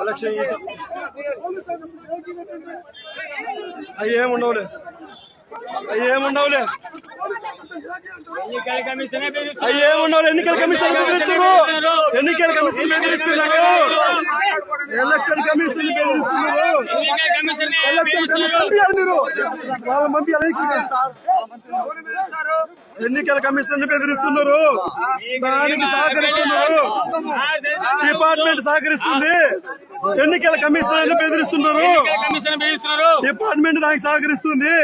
Election అవి ఏముండవులే? అవి ఏముండవులే? ఎన్నికల కమిషన్ అవి ఏముండవులే? ఎన్నికల కమిషన్ బెదిరిస్తున్నారు ఎన్నికల కమిషన్ బెదిరిస్తున్నారు ఎలక్షన్ కమిషన్ బెదిరిస్తున్నారు. ఎన్నికల కమిషన్ ఎలక్షన్ కమిషన్ మీరు. వాళ్ళ పంపించాలి ఎన్నికల కమిషన్ బెదిరిస్తున్నారు. దానికి సహకరిస్తున్నారు. డిపార్ట్మెంట్ సహకరిస్తుంది. ఎన్నికల కమిషన్ బెదిరిస్తున్నారు. డిపార్ట్మెంట్ దానికి సహకరిస్తుంది.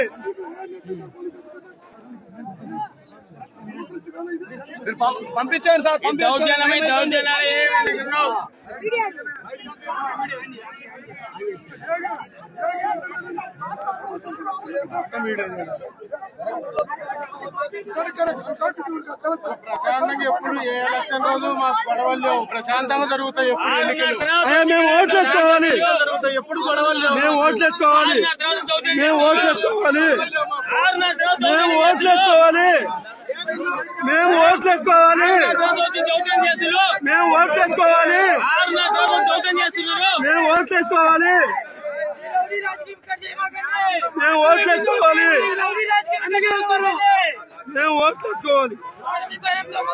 పంపించండి సార్ దౌర్జన్యమే దౌర్జన్యాలు. ఎప్పుడు ఏ ఎలక్షన్ రోజు మాకు గొడవలు లేవు. ప్రశాంతంగా జరుగుతాయి ఎప్పుడు ఎన్నికలు. అయ్యా మేము ఎప్పుడు గొడవలు లేవు. మేము దౌర్జన్యం మేము ఓట్లేసుకోవాలి ఆరున్నర తర్వాత మేము దౌర్జన్యం ఓట్లేసుకోవాలి మేము దౌర్జన్యం చేస్తున్నారు. మేము ఓట్లేసుకోవాలి ఆరున్నర తర్వాత దౌర్జన్యం చేస్తున్నారు. మేము వస్తారు మేము ఓట్లేసుకోవాలి మేము